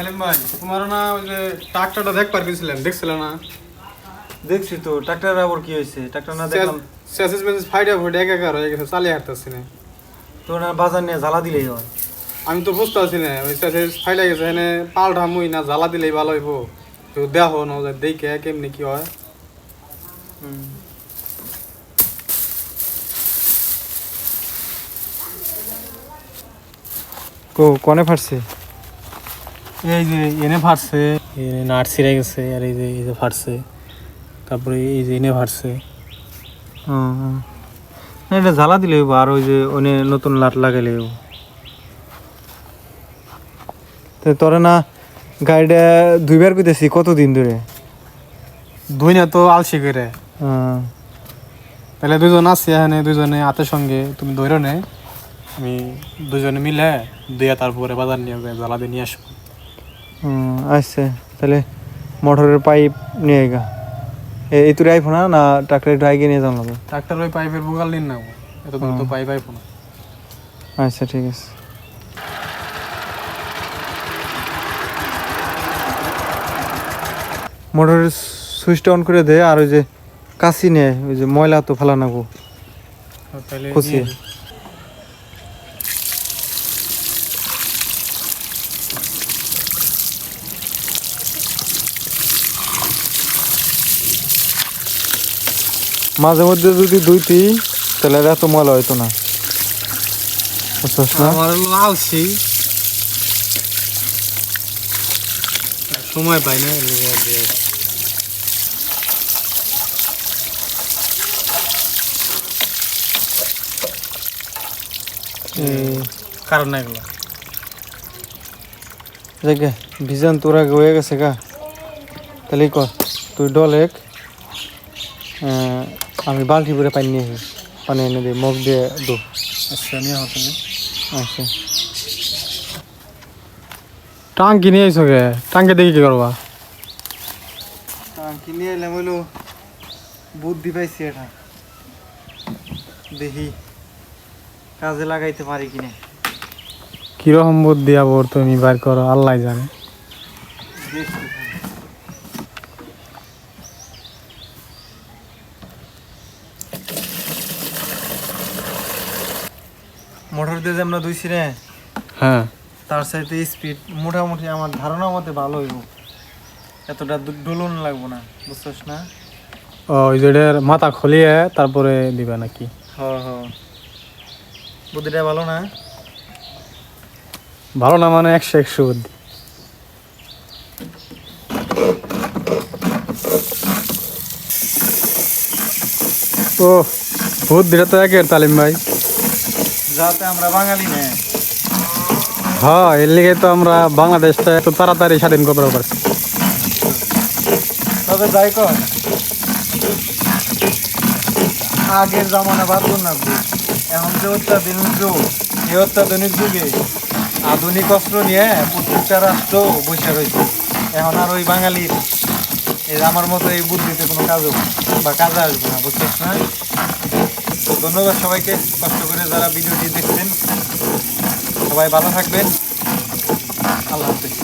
সালিম ভাই তোমার না ওই যে ট্রাক্টরটা দেখ পার গেছিলেন দেখছিলে না? দেখছি তো ট্রাক্টর আবার কি হয়েছে? ট্রাক্টর না দেখলাম। স্যাসেস মেসেস ফাইডা ফুটে একাকার হয়ে গেছে চালিয়ে হাঁটতেছি না। তো না বাজার নিয়ে জ্বালা দিলেই হয়। আমি তো বুঝতে পারছি না ওই স্যাসেস ফাইডা গেছে এখানে পাল্টা মুই না জ্বালা দিলেই ভালো হইব? তো দেহ না দেখে কেমনি কি হয়। কো কোনে ফাটছে? এই যে এনে ফাটছে নাট ছিঁড়ে গেছে আর এই যে এই যে ফাটছে। তারপরে এই যে এনে ফাটছে। না এটা জ্বালা দিলে আর ওই যে ওনে নতুন লাট লাগাইলে তো তোরা না গাড়িটা দুইবার কইতেছি কতদিন ধরে? দুই না তো আলসি করে। তাহলে দুজন আছি এখানে দুজনে হাতের সঙ্গে তুমি ধরো নে। আমি দুজনে মিলে দিয়ে তারপরে বাজার নিয়ে জ্বালা দিয়ে নিয়ে আসব। আচ্ছা তাহলে মোটরের পাইপ নিয়ে গা এই তুই আইফো না ট্রাক্টর আগে নিয়ে যাওয়া লাগবে ট্রাক্টর ওই পাইপের বুগাল নিন না এত দূর তো পাইপ আইবো না আচ্ছা ঠিক আছে। মোটরের সুইচটা অন করে দে আর ওই যে কাশি নে ওই যে ময়লা তো ফেলা নাগো তাহলে খুশি। মাঝে মধ্যে যদি দুইটি তাহলে এত ময়লা হইতো না। বুঝছস না? আমার হলো সময় পাই না কারণ এগুলো। জায়গা ভিজান তোর আগে হয়ে গেছে গা। তাহলে কর তুই ডল এক। আমি বালতি ভরে পানি নিয়ে আসি। পানি এনে দিই মগ দিয়ে দু। আচ্ছা নিয়ে হতো আচ্ছা। টাঙ্কি নিয়ে আইসো গে টাঙ্কি দেখি কি করবা? কি নিয়ে এলাম হইল বুদ্ধি পাইছি এটা। দেখি কাজে লাগাইতে পারি কিনা। কীরকম বুদ্ধি আবার তুমি বার করো আল্লাহ জানে। মোটর দিয়ে যে আমরা দুইছি রে হ্যাঁ। তার সাথে স্পিড মোটামুটি আমার ধারণা মতে ভালো হইব। এতটা ডুলন লাগবো না বুঝছস না? ও ওই যেটার মাথা খলিয়ে তারপরে দিবা নাকি? হ হ। বুদ্ধিটা ভালো না? ভালো না মানে একশো একশো বুদ্ধি। ও বুদ্ধিটা তো একের তালিম ভাই। যাতে আমরা বাঙালি নে। হ্যাঁ এর লিগে তো আমরা বাংলাদেশটা এত তাড়াতাড়ি স্বাধীন করতে পারছি। তবে যাই কর। আগের জামানা বাদ না এখন যে অত্যাধুনিক যুগ এই অত্যাধুনিক যুগে আধুনিক অস্ত্র নিয়ে প্রত্যেকটা রাষ্ট্র বসে রয়েছে। এখন আর ওই বাঙালির এই আমার মতো এই বুদ্ধিতে কোনো কাজ হবে বা কাজে আসবে না বুঝছিস না ধন্যবাদ সবাইকে কষ্ট করে যারা ভিডিওটি দেখছেন। সবাই ভালো থাকবেন। আল্লাহ হাফিজ।